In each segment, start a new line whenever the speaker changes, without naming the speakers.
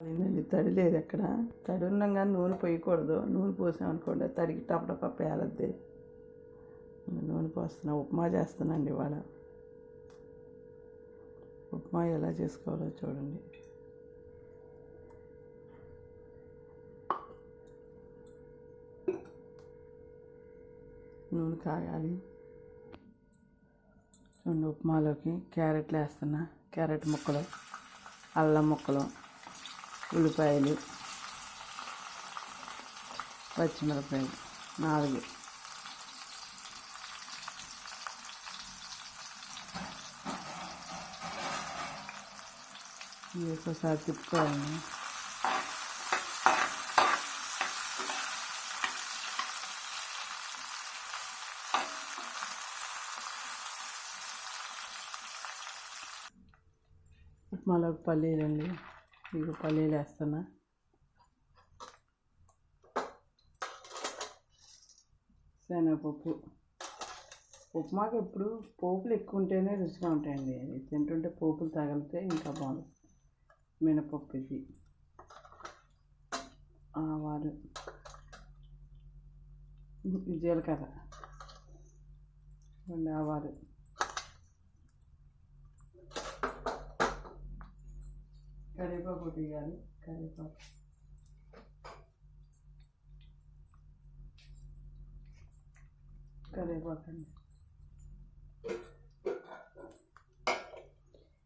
అదేనండి తడి లేదు ఎక్కడ? తడి ఉన్నాం కానీ నూనె పోయకూడదు. నూనె పోసామనుకోండి తడికి టపటప పేలద్ది. నూనె పోస్తున్నా ఉప్మా చేస్తానండి ఇవాళ. ఉప్మా ఎలా చేసుకోవాలో చూడండి. నూనె కాగాలి. చూడండి ఉప్మాలోకి క్యారెట్లు వేస్తున్నా. క్యారెట్ ముక్కలు అల్లం ముక్కలు. ఉల్లిపాయలు పచ్చిమిరపకాయలు నాలుగు. ఇవి ఒకసారి తిప్పుకోవాలి ఉప్మాలోకి పల్లీలండి. ఇవి పల్లీలు వేస్తున్నా. శనగపప్పు. ఉప్మాకి ఎప్పుడు పోపులు ఎక్కువ ఉంటేనే రుచిగా ఉంటాయండి. అది తింటుంటే పోపులు తగిలితే ఇంకా బాగుంది. మినపప్పు ఇది. ఆవాలు. జీలకర్ర. రెండు ఆవాలు. కరివేపాకు తీయాలి కరివేపాకు కరివేపాకు అండి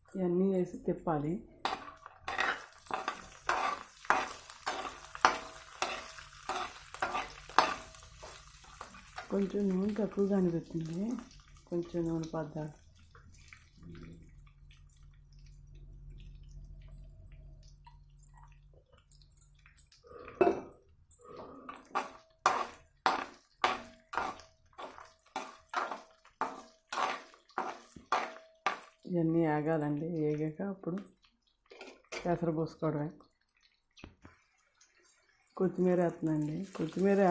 ఇవన్నీ వేసి తిప్పాలి. కొంచెం నూనె తక్కువగా అనిపిస్తుంది. కొంచెం నూనె పద్దాలు ఇవన్నీ ఆగాలండి ఏగాక అప్పుడు పెసర పోసుకోవడమే. కొత్తిమీర వేస్తుందండి కొత్తిమీర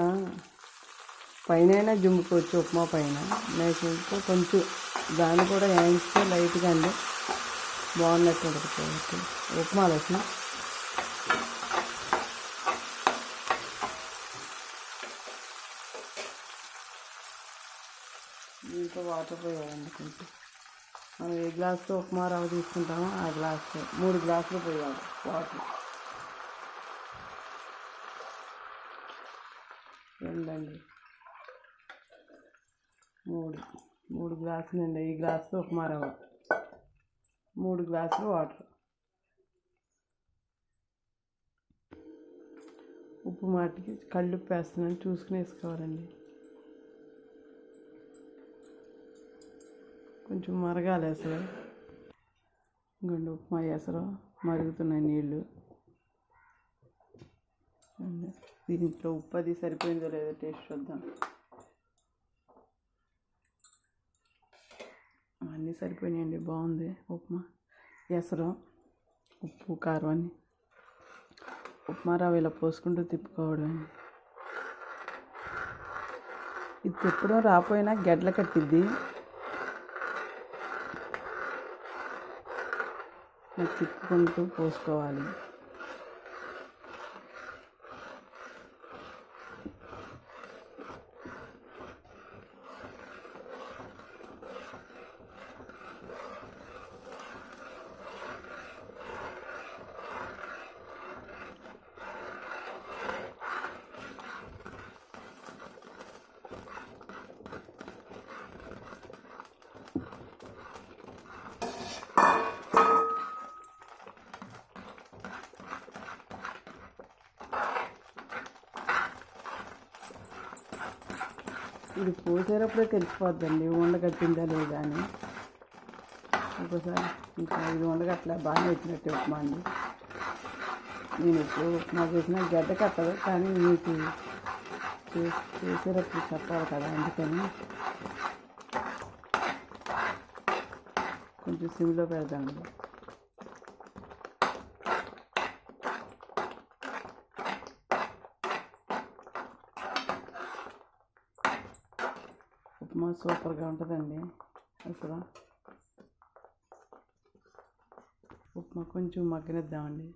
పైన జుమ్ముకోవచ్చు ఉప్మా పైన. లేకపోతే కొంచెం దాన్ని కూడా వేయించితే లైట్గా అండి. బాగున్నట్టు ఉడకపోవచ్చు ఉప్మాలోకి దీంట్లో వాటర్ పోయాలండి కొంచెం. మనం ఏ గ్లాస్తో ఉప్మా రవ్వ తీసుకుంటామో ఆ గ్లాస్తో మూడు గ్లాసులు పోయాలి వాటర్. రెండండి. మూడు. మూడు గ్లాసులు అండి. ఈ గ్లాస్తో ఉప్మా రవ్వ మూడు గ్లాసులు వాటర్. ఉప్పు మాటికి కళ్ళుప్పు వేస్తున్నాను చూసుకుని వేసుకోవాలండి. కొంచెం మరగాలి అసలు. గుండు ఉప్మా ఎసరు మరుగుతున్నాయి నీళ్ళు దీంట్లో ఉప్పు అది సరిపోయిందో లేదో టేస్ట్ చూద్దాం. అన్నీ సరిపోయినాయండి బాగుంది ఉప్మా. ఎసరు ఉప్పు కారం అని ఉప్మా రవ్వ ఇలా పోసుకుంటూ తిప్పుకోవడం ఇది తిప్పడం రాపోయినా గడ్డల కట్టిద్ది. తిప్పుకుంటూ పోసుకోవాలి. ఇది పోసేటప్పుడే తెలిసిపోద్దండి ఉండగట్టిందా లేదా అని. ఒకసారి ఇంకా ఇది ఉండగట్ల బాగా వచ్చినట్టు ఉప్మా అండి. నేను ఎప్పుడు ఉప్మా చేసిన గడ్డ కట్టదు కానీ మీకు చేసేటప్పుడు చెప్పాలి కదా అందుకని. కొంచెం సిమ్లో పెడదాం ఉప్మా సూపర్గా ఉంటుందండి. అసలు ఉప్మా కొంచెం మగ్గనిద్దామండి.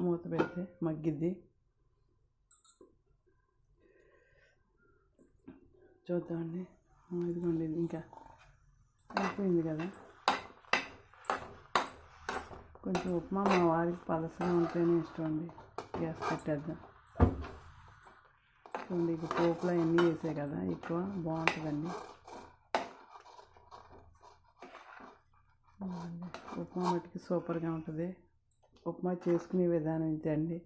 మూత పెడితే మగ్గిద్ది. చూద్దామండి. ఇదిగోండి ఇంకా అయిపోయింది కదా. కొంచెం ఉప్మా మా వారికి పలసగా ఉంటేనే ఇష్టం అండి. గ్యాస్ పెట్టేద్దాం. చూడండి ఇక పోపులో అన్నీ వేసాయి కదా ఎక్కువ బాగుంటుందండి. ఉప్మా మట్టుకి సూపర్గా ఉంటుంది. ఉప్మా చేసుకునే విధానం ఇదండి